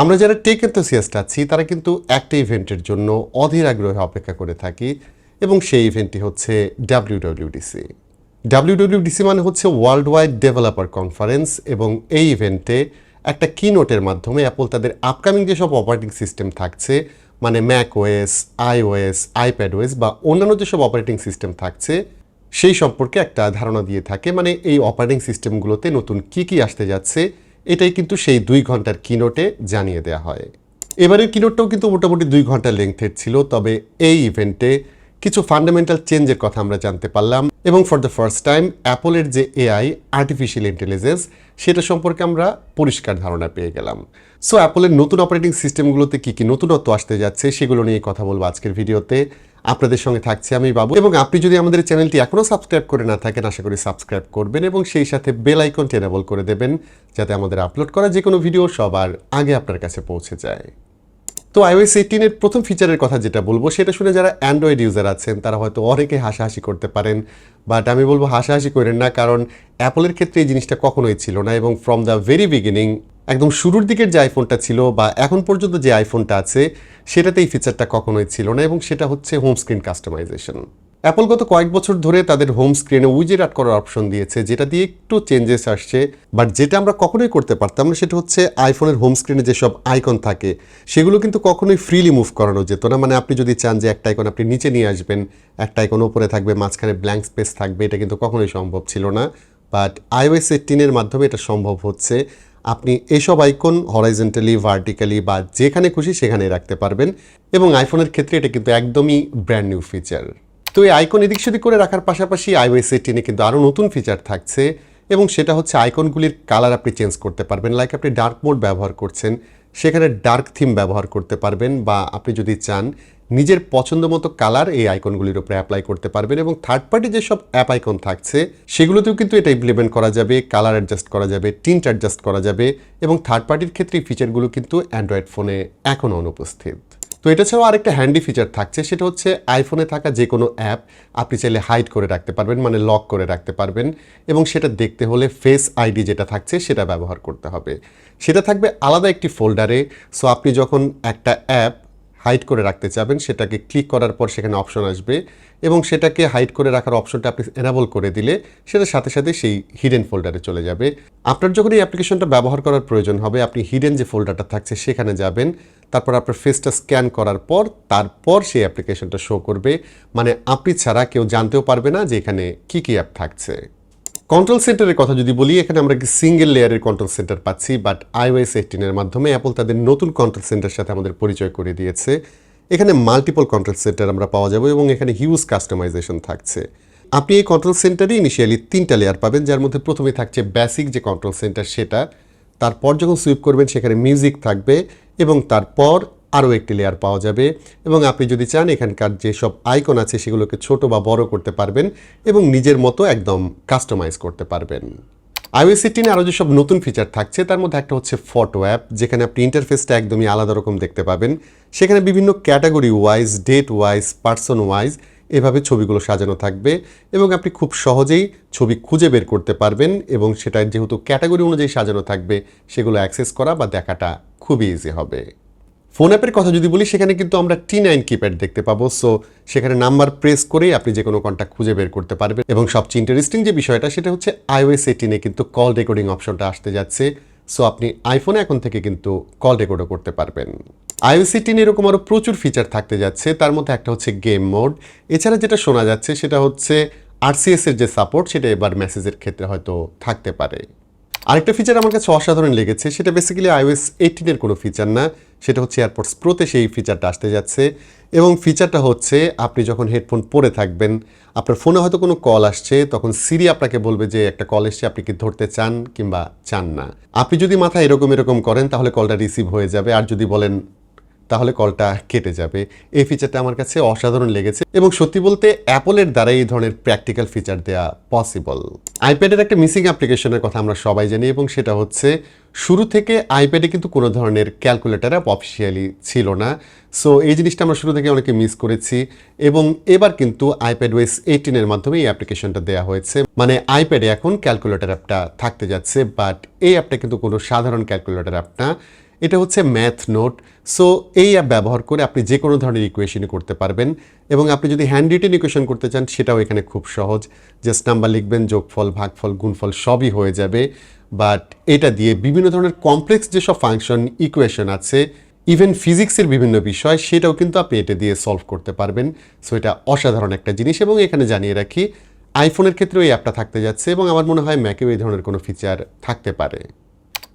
আমরা যারা take enthusiast আছি, তারা কিন্তু একটা ইভেন্টের জন্য অধীর আগ্রহে অপেক্ষা করে থাকি এবং সেই ইভেন্টটি হচ্ছে ডাব্লিউডব্লিউডিসি ডাব্লিউডব্লিউডিসি মানে হচ্ছে ওয়ার্ল্ড ওয়াইড ডেভেলপার কনফারেন্স এবং এই ইভেন্টে একটা কিনোটের মাধ্যমে অ্যাপল তাদের আপকামিং যেসব অপারেটিং সিস্টেম থাকছে মানে Mac OS iOS iPad OS বা অন্যান্য যেসব অপারেটিং সিস্টেম থাকছে, সেই সম্পর্কে একটা ধারণা দিয়ে থাকে। মানে এই অপারেটিং সিস্টেমগুলোতে নতুন কি কি আসতে যাচ্ছে এটাই কিন্তু সেই দুই ঘণ্টার কিনোটে জানিয়ে দেওয়া হয়। এবারের কিনোটটাও কিন্তু মোটামুটি দুই ঘণ্টার লেংথের ছিল, তবে এই ইভেন্টে কিছু ফান্ডামেন্টাল চেঞ্জের কথা আমরা জানতে পারলাম এবং ফর দ্য ফার্স্ট টাইম অ্যাপলের যে এআই আর্টিফিশিয়াল ইন্টেলিজেন্স সেটা সম্পর্কে আমরা পরিষ্কার ধারণা পেয়ে গেলাম। সো অ্যাপলের নতুন অপারেটিং সিস্টেমগুলোতে কী কী নতুনত্ব আসতে যাচ্ছে সেগুলো নিয়ে কথা বলব আজকের ভিডিওতে আপনাদের সঙ্গে থাকছে আমি বাবু। এবং আপনি যদি আমাদের চ্যানেলটি এখনও সাবস্ক্রাইব করে না থাকেন, আশা করি সাবস্ক্রাইব করবেন এবং সেই সাথে বেল আইকনটি এনেবল করে দেবেন যাতে আমাদের আপলোড করা যে কোনো ভিডিও সবার আগে আপনার কাছে পৌঁছে যায়। তো আইওএস এইটিনের প্রথম ফিচারের কথা যেটা বলব, সেটা শুনে যারা অ্যান্ড্রয়েড ইউজার আছেন, তারা হয়তো অনেকে হাসাহাসি করতে পারেন বাট আমি বলব হাসাহাসি করেন না, কারণ অ্যাপলের ক্ষেত্রে এই জিনিসটা কখনোই ছিল না এবং ফ্রম দ্য ভেরি বিগিনিং একদম শুরুর দিকের যে আইফোনটা ছিল বা এখন পর্যন্ত যে আইফোনটা আছে সেটাতে এই ফিচারটা কখনোই ছিল না এবং সেটা হচ্ছে হোম স্ক্রিন কাস্টমাইজেশন অ্যাপল গত কয়েক বছর ধরে তাদের হোম স্ক্রিনে উইজেট আট করার অপশন দিয়েছে, যেটা দিয়ে একটু চেঞ্জেস আসছে বাট যেটা আমরা কখনোই করতে পারতাম না সেটা হচ্ছে আইফোনের হোম স্ক্রিনে যেসব আইকন থাকে, সেগুলো কিন্তু কখনোই ফ্রিলি মুভ করানো যেত না। মানে আপনি যদি চান যে একটা আইকন আপনি নিচে নিয়ে আসবেন, একটা আইকন ওপরে থাকবে, মাঝখানে ব্ল্যাঙ্ক স্পেস থাকবে, এটা কিন্তু কখনোই সম্ভব ছিল না। বাট আইওএস এইটিনের মাধ্যমে এটা সম্ভব হচ্ছে। আপনি এসব আইকন হরাইজেন্টালি ভার্টিক্যালি বা যেখানে খুশি সেখানে রাখতে পারবেন এবং আইফোনের ক্ষেত্রে এটা কিন্তু একদমই ব্র্যান্ড নিউ ফিচার তো এই আইকন এদিক সেদিক করে রাখার পাশাপাশি আইওএস এইটিনে কিন্তু আরও নতুন ফিচার থাকছে এবং সেটা হচ্ছে আইকনগুলির কালার আপনি চেঞ্জ করতে পারবেন লাইক আপনি ডার্ক মোড ব্যবহার করছেন সেখানে ডার্ক থিম ব্যবহার করতে পারবেন বা আপনি যদি চান, নিজের পছন্দ মতো কালার এই আইকনগুলির উপরে অ্যাপ্লাই করতে পারবেন এবং থার্ড পার্টি যেসব অ্যাপ আইকন থাকছে, সেগুলোতেও কিন্তু এটা ইমপ্লিমেন্ট করা যাবে কালার অ্যাডজাস্ট করা যাবে টিন্ট অ্যাডজাস্ট করা যাবে এবং থার্ড পার্টির ক্ষেত্রে এই ফিচারগুলো কিন্তু অ্যান্ড্রয়েড ফোনে এখনও অনুপস্থিত। তো এটা ছাড়াও আরেকটা হ্যান্ডি ফিচার থাকছে, সেটা হচ্ছে আইফোনে থাকা যে কোনো অ্যাপ আপনি চাইলে হাইড করে রাখতে পারবেন মানে লক করে রাখতে পারবেন এবং সেটা দেখতে হলে ফেস আইডি যেটা থাকছে সেটা ব্যবহার করতে হবে। সেটা থাকবে আলাদা একটি ফোল্ডারে সো আপনি যখন একটা অ্যাপ হাইড করে রাখতে চাবেন সেটাকে ক্লিক করার পর সেখানে অপশন আসবে এবং সেটাকে হাইড করে রাখার অপশনটা আপনি এনাবল করে দিলে সেটার সাথে সাথে সেই হিডেন ফোল্ডারে চলে যাবে। আপনার যখন এই অ্যাপ্লিকেশনটা ব্যবহার করার প্রয়োজন হবে, আপনি হিডেন যে ফোল্ডারটা থাকছে সেখানে যাবেন তারপর আপনার ফেসটা স্ক্যান করার পর, তারপর সেই অ্যাপ্লিকেশনটা শো করবে। মানে আপনি ছাড়া কেউ জানতেও পারবে না যে এখানে কী কী অ্যাপ থাকছে। কন্ট্রোল সেন্টারের কথা যদি বলি, এখানে আমরা কি সিঙ্গেল লেয়ারের কন্ট্রোল সেন্টার পাচ্ছি বাট আইওএস এইটিনের মাধ্যমে অ্যাপল তাদের নতুন কন্ট্রোল সেন্টার সাথে আমাদের পরিচয় করে দিয়েছে। এখানে মাল্টিপল কন্ট্রোল সেন্টার আমরা পাওয়া যাব এবং এখানে হিউজ কাস্টমাইজেশন থাকছে। আপনি এই কন্ট্রোল সেন্টারে ইনিশিয়ালি তিনটা লেয়ার পাবেন, যার মধ্যে প্রথমে থাকছে বেসিক যে কন্ট্রোল সেন্টার সেটা। তারপর যখন সুইপ করবেন, সেখানে মিউজিক থাকবে। এবং তারপর আরও একটি লেয়ার পাওয়া যাবে। এবং আপনি যদি চান, এখানকার যেসব আইকন আছে, সেগুলোকে ছোট বা বড় করতে পারবেন এবং নিজের মতো একদম কাস্টমাইজ করতে পারবেন। আইওএস এইটিনে আরও যেসব নতুন ফিচার থাকছে, তার মধ্যে একটা হচ্ছে ফটো অ্যাপ যেখানে আপনি ইন্টারফেসটা একদমই আলাদা রকম দেখতে পাবেন। সেখানে বিভিন্ন category wise date wise person wise এভাবে ছবিগুলো সাজানো থাকবে এবং আপনি খুব সহজেই ছবি খুঁজে বের করতে পারবেন এবং সেটা যেহেতু ক্যাটাগরি অনুযায়ী সাজানো থাকবে, সেগুলো অ্যাক্সেস করা বা দেখাটা খুবই ইজি হবে। ফোন অ্যাপের কথা যদি বলি, সেখানে কিন্তু আমরা টি নাইন কিপ্যাড দেখতে পাবো। সো সেখানে নাম্বার প্রেস করেই আপনি যে কোনো কন্ট্যাক্ট খুঁজে বের করতে পারবেন। এবং সবচেয়ে ইন্টারেস্টিং যে বিষয়টা, সেটা হচ্ছে আইওএস এইটিনে কিন্তু কল রেকর্ডিং অপশনটা আসতে যাচ্ছে। সো আপনি আইফোনে এখন থেকে কিন্তু কল রেকর্ডও করতে পারবেন। আইওএস এইটিন এরকম আরও প্রচুর ফিচার থাকতে যাচ্ছে। তার মধ্যে একটা হচ্ছে গেম মোড এছাড়া যেটা শোনা যাচ্ছে, সেটা হচ্ছে আরসিএস এর যে সাপোর্ট সেটা এবার মেসেজের ক্ষেত্রে হয়তো থাকতে পারে। আরেকটা ফিচার আমার কাছে অসাধারণ লেগেছে, সেটা বেসিক্যালি আইওএস এইটিনের কোনো ফিচার না, সেটা হচ্ছে এয়ারপোর্টস প্রোতে সেই ফিচারটা আসতে যাচ্ছে এবং ফিচারটা হচ্ছে আপনি যখন হেডফোন পরে থাকবেন, আপনার ফোনে হয়তো কোনো কল আসছে, তখন সিরি আপনাকে বলবে যে একটা কল এসছে, আপনি কি ধরতে চান কিংবা চান না। আপনি যদি মাথা এরকম এরকম করেন, তাহলে কলটা রিসিভ হয়ে যাবে। আর যদি বলেন তাহলে কলটা কেটে যাবে। এই ফিচারটা আমার কাছে অসাধারণ লেগেছে এবং সত্যি বলতে অ্যাপলের দ্বারা এই ধরনের প্র্যাকটিক্যাল ফিচার দেওয়া পসিবল আইপ্যাডের একটা মিসিং অ্যাপ্লিকেশনের কথা আমরা সবাই জানি এবং সেটা হচ্ছে শুরু থেকে আইপ্যাডে কিন্তু কোনো ধরনের ক্যালকুলেটার অ্যাপ অফিসিয়ালি ছিল না। সো এই জিনিসটা আমরা শুরু থেকে অনেকে মিস করেছি এবং এবার কিন্তু আইপ্যাড ওয়েস এইটিনের মাধ্যমে এই অ্যাপ্লিকেশনটা দেওয়া হয়েছে। মানে আইপ্যাডে এখন ক্যালকুলেটার অ্যাপটা থাকতে যাচ্ছে বাট এই অ্যাপটা কিন্তু কোনো সাধারণ ক্যালকুলেটার অ্যাপ না। এটা হচ্ছে ম্যাথ নোট সো এই অ্যাপ ব্যবহার করে আপনি যে কোনো ধরনের ইকুয়েশনই করতে পারবেন এবং আপনি যদি হ্যান্ড রিটেন ইকুয়েশন করতে চান, সেটাও এখানে খুব সহজ। জাস্ট নাম্বার লিখবেন, যোগফল, ভাগফল, গুণফল সবই হয়ে যাবে। বাট এটা দিয়ে বিভিন্ন ধরনের কমপ্লেক্স যেসব ফাংশন ইকুয়েশন আছে ইভেন ফিজিক্সের বিভিন্ন বিষয়, সেটাও কিন্তু আপনি এটা দিয়ে সলভ করতে পারবেন। সো এটা অসাধারণ একটা জিনিস এবং এখানে জানিয়ে রাখি আইফোনের ক্ষেত্রেও এই অ্যাপটা থাকতে যাচ্ছে এবং আমার মনে হয় ম্যাকেও এই ধরনের কোনো ফিচার থাকতে পারে।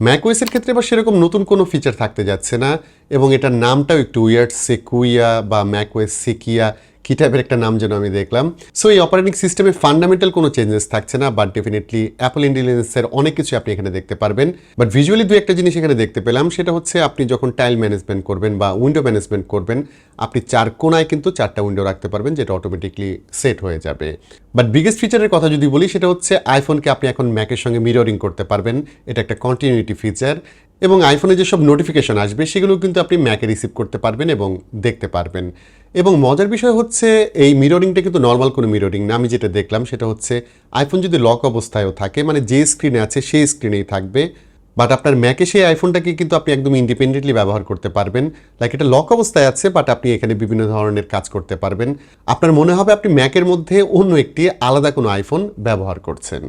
ম্যাকওয়েসের ক্ষেত্রে বা সেরকম নতুন কোনো ফিচার থাকতে যাচ্ছে না, এবং এটার নামটাও একটু উইয়ার্ড সেকুইয়া বা ম্যাকওয়েস সেকিয়া কি টাইপের একটা নাম যেন আমি দেখলাম? সো এই অপারেটিং সিস্টেমে ফান্ডামেন্টাল কোনো চেঞ্জেস থাকছে না বাট ডেফিনেটলি অ্যাপল ইন্টেলিজেন্সের অনেক কিছু আপনি এখানে দেখতে পারবেন। বাট ভিজুয়ালি দু একটা জিনিস এখানে দেখতে পেলাম, সেটা হচ্ছে আপনি যখন টাইল ম্যানেজমেন্ট করবেন বা উইন্ডো ম্যানেজমেন্ট করবেন, আপনি চার কোনায় কিন্তু চারটা উইন্ডো রাখতে পারবেন, যেটা অটোমেটিকলি সেট হয়ে যাবে। বাট বিগেস্ট ফিচারের কথা যদি বলি, সেটা হচ্ছে আইফোনকে আপনি এখন ম্যাকের সঙ্গে মিররিং করতে পারবেন। এটা একটা কন্টিনিউটি ফিচার এবং আইফোনে যেসব নোটিফিকেশন আসবে সেগুলো কিন্তু আপনি ম্যাকে রিসিভ করতে পারবেন এবং দেখতে পারবেন। এবং মজার বিষয় হচ্ছে, এই মিররিংটা কিন্তু নর্মাল কোনো মিররিং না। আমি যেটা দেখলাম, সেটা হচ্ছে আইফোন যদি লক অবস্থায়ও থাকে মানে যে স্ক্রিনে আছে, সেই স্ক্রিনেই থাকবে। বাট আপনার ম্যাকে সেই আইফোনটাকে কিন্তু আপনি একদম ইন্ডিপেন্ডেন্টলি ব্যবহার করতে পারবেন। লাইক এটা লক অবস্থায় আছে বাট আপনি এখানে বিভিন্ন ধরনের কাজ করতে পারবেন। আপনার মনে হবে আপনি ম্যাকের মধ্যে অন্য একটি আলাদা কোনো আইফোন ব্যবহার করছেন।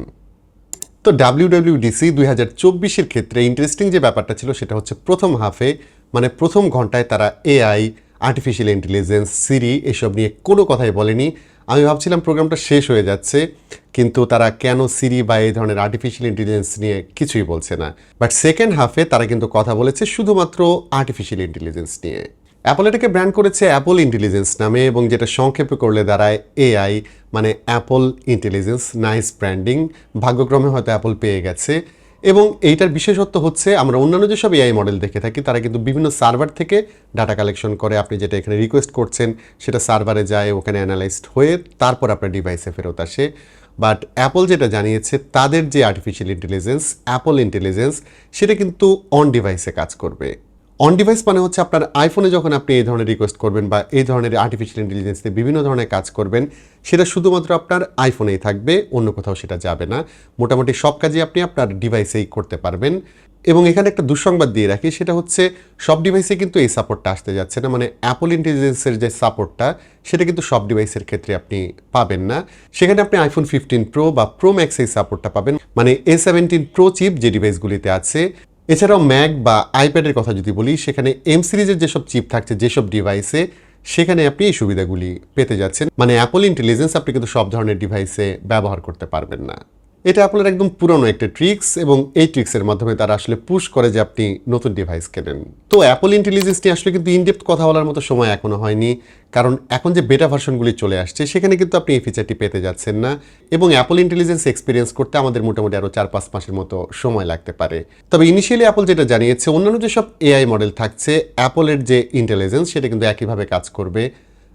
তো ডাব্লিউডাব্লিউডিসি দুই হাজার চব্বিশের ক্ষেত্রে ইন্টারেস্টিং যে ব্যাপারটা ছিল সেটা হচ্ছে প্রথম হাফে মানে প্রথম ঘন্টায় তারা এআই আর্টিফিশিয়াল ইন্টেলিজেন্স সিরি এসব নিয়ে কোনো কথাই বলেনি। আমি ভাবছিলাম প্রোগ্রামটা শেষ হয়ে যাচ্ছে, কিন্তু তারা কেন সিরি বা এই ধরনের আর্টিফিশিয়াল ইন্টেলিজেন্স নিয়ে কিছুই বলছে না। বাট সেকেন্ড হাফে তারা কিন্তু কথা বলেছে শুধুমাত্র আর্টিফিশিয়াল ইন্টেলিজেন্স নিয়ে। অ্যাপল এটাকে ব্র্যান্ড করেছে অ্যাপল ইন্টেলিজেন্স নামে এবং যেটা সংক্ষেপে করলে দাঁড়ায় এআই মানে অ্যাপল ইন্টেলিজেন্স নাইস ব্র্যান্ডিং ভাগ্যক্রমে হয়তো অ্যাপল পেয়ে গেছে। এবং এইটার বিশেষত্ব হচ্ছে আমরা অন্যান্য যেসব এআই মডেল দেখে থাকি, তারা কিন্তু বিভিন্ন সার্ভার থেকে ডাটা কালেকশন করে। আপনি যেটা এখানে রিকোয়েস্ট করছেন, সেটা সার্ভারে যায়, ওখানে অ্যানালাইজড হয়ে তারপর আপনার ডিভাইসে ফেরত আসে। বাট অ্যাপল যেটা জানিয়েছে, তাদের যে আর্টিফিশিয়াল ইন্টেলিজেন্স অ্যাপল ইন্টেলিজেন্স সেটা কিন্তু অন ডিভাইসে কাজ করবে। অন ডিভাইস মানে হচ্ছে আপনার আইফোনে যখন আপনি এই ধরনের রিকোয়েস্ট করবেন বা এই ধরনের আর্টিফিশিয়াল ইন্টেলিজেন্স দিয়ে বিভিন্ন ধরনের কাজ করবেন, সেটা শুধুমাত্র আপনার আইফোনেই থাকবে, অন্য কোথাও সেটা যাবে না। মোটামুটি সব কাজই আপনি আপনার ডিভাইসেই করতে পারবেন। এবং এখানে একটা দুঃসংবাদ দিয়ে রাখি, সেটা হচ্ছে সব ডিভাইসে কিন্তু এই সাপোর্টটা আসতে যাচ্ছে না। মানে অ্যাপল ইন্টেলিজেন্সের যে সাপোর্টটা সেটা কিন্তু সব ডিভাইসের ক্ষেত্রে আপনি পাবেন না। সেখানে আপনি আইফোন ফিফটিন প্রো বা প্রো ম্যাক্স এই সাপোর্টটা পাবেন। মানে এ সেভেন্টিন প্রো চিপ যে ডিভাইসগুলিতে আছে এছাড়াও ম্যাক বা আইপ্যাডের কথা যদি বলি, সেখানে এম সিরিজের যেসব চিপ থাকছে, যেসব ডিভাইসে, সেখানে আপনি এই সুবিধাগুলি পেতে যাচ্ছেন। মানে অ্যাপল ইন্টেলিজেন্স আপনি কিন্তু সব ধরনের ডিভাইসে ব্যবহার করতে পারবেন না। এটা আপনার একদম পুরনো একটা ট্রিক্স এবং এই ট্রিক্সের মাধ্যমে তারা আসলে পুশ করে যে আপনি নতুন ডিভাইস কেনেন। তো অ্যাপল ইন্টেলিজেন্স নিয়ে আসলে কিন্তু ইনডেপথ কথা বলার মতো সময় এখনও হয়নি। কারণ এখন যে বেটা ভার্সনগুলি চলে আসছে, সেখানে কিন্তু আপনি এই ফিচারটি পেতে যাচ্ছেন না এবং অ্যাপল ইন্টেলিজেন্স এক্সপিরিয়েন্স করতে আমাদের মোটামুটি আরও চার পাঁচ মাসের মতো সময় লাগতে পারে। তবে ইনিশিয়ালি অ্যাপল যেটা জানিয়েছে, অন্যান্য যেসব এআই মডেল থাকছে অ্যাপলের যে ইন্টেলিজেন্স সেটা কিন্তু একইভাবে কাজ করবে।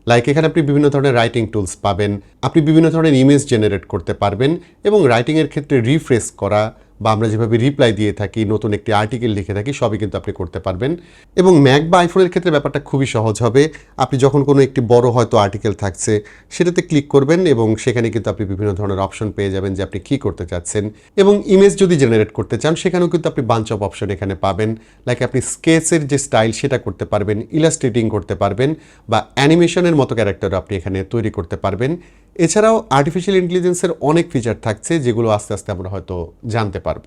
লাইক এখানে আপনি বিভিন্ন ধরনের রাইটিং টুলস পাবেন। আপনি বিভিন্ন ধরনের ইমেজ জেনারেট করতে পারবেন এবং রাইটিংয়ের ক্ষেত্রে রিফ্রেশ করা বা আমরা যেভাবে রিপ্লাই দিয়ে থাকি, নতুন একটি আর্টিকেল লিখে থাকি, সবই কিন্তু আপনি করতে পারবেন। এবং ম্যাক বা আইফোনের ক্ষেত্রে ব্যাপারটা খুবই সহজ হবে। আপনি যখন কোনো একটি বড় হয়তো আর্টিকেল থাকছে, সেটাতে ক্লিক করবেন এবং সেখানে কিন্তু আপনি বিভিন্ন ধরনের অপশন পেয়ে যাবেন যে আপনি কী করতে চাচ্ছেন। এবং ইমেজ যদি জেনারেট করতে চান, সেখানেও কিন্তু আপনি বাঞ্চ অফ অপশন এখানে পাবেন। লাইক আপনি স্কেচের যে স্টাইল সেটা করতে পারবেন ইলাস্ট্রেটিং করতে পারবেন বা অ্যানিমেশনের মতো ক্যারেক্টার আপনি এখানে তৈরি করতে পারবেন। এছাড়াও আর্টিফিশিয়াল ইন্টেলিজেন্সের অনেক ফিচার থাকছে যেগুলো আস্তে আস্তে আমরা হয়তো জানতে পারব।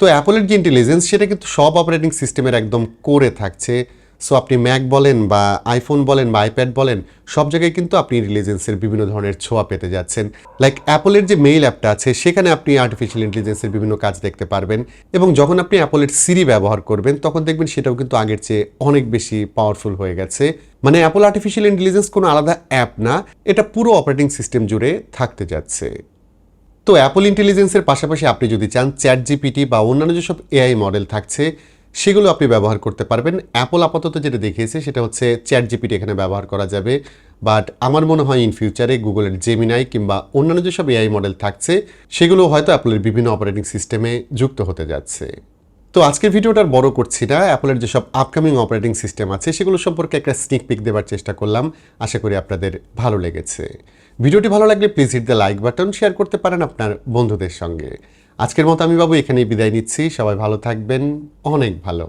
তো অ্যাপলের যে ইন্টেলিজেন্স সেটা কিন্তু সব অপারেটিং সিস্টেমের একদম করে থাকছে। সো আপনি ম্যাক বলেন বা আইফোন বলেন বা আইপ্যাড বলেন, সব জায়গায় কিন্তু আপনি ইন্টেলিজেন্সের বিভিন্ন ধরনের ছোঁয়া পেতে যাচ্ছেন। লাইক অ্যাপলের যে মেইল অ্যাপটা আছে, সেখানে আপনি আর্টিফিশিয়াল ইন্টেলিজেন্সের বিভিন্ন কাজ দেখতে পারবেন এবং যখন আপনি অ্যাপলের সিরি ব্যবহার করবেন, তখন দেখবেন সেটাও কিন্তু আগের চেয়ে অনেক বেশি পাওয়ারফুল হয়ে গেছে। মানে অ্যাপল আর্টিফিশিয়াল ইন্টেলিজেন্স কোনো আলাদা অ্যাপ না, এটা পুরো অপারেটিং সিস্টেম জুড়ে থাকতে যাচ্ছে। তো অ্যাপল ইন্টেলিজেন্সের পাশাপাশি আপনি যদি চান চ্যাট জিপিটি বা অন্যান্য যেসব এআই মডেল থাকছে সেগুলো আপনি ব্যবহার করতে পারবেন। অ্যাপল আপাতত যেটা দেখিয়েছে সেটা হচ্ছে চ্যাট জিপিটি এখানে ব্যবহার করা যাবে। বাট আমার মনে হয় ইন ফিউচারে গুগলের জেমিনাই কিংবা অন্যান্য যেসব এআই মডেল থাকছে, সেগুলো হয়তো অ্যাপলের বিভিন্ন অপারেটিং সিস্টেমে যুক্ত হতে যাচ্ছে। তো আজকের ভিডিওটার বড় করছি না। অ্যাপলের যেসব আপকামিং অপারেটিং সিস্টেম আছে, সেগুলো সম্পর্কে একটা স্নিক পিক দেওয়ার চেষ্টা করলাম। আশা করি আপনাদের ভালো লেগেছে। ভিডিওটি ভালো লাগলে please hit the like button share করতে পারেন আপনার বন্ধুদের সঙ্গে। আজকের মতো আমি বাবু এখানেই বিদায় নিচ্ছি। সবাই ভালো থাকবেন। অনেক ভালো।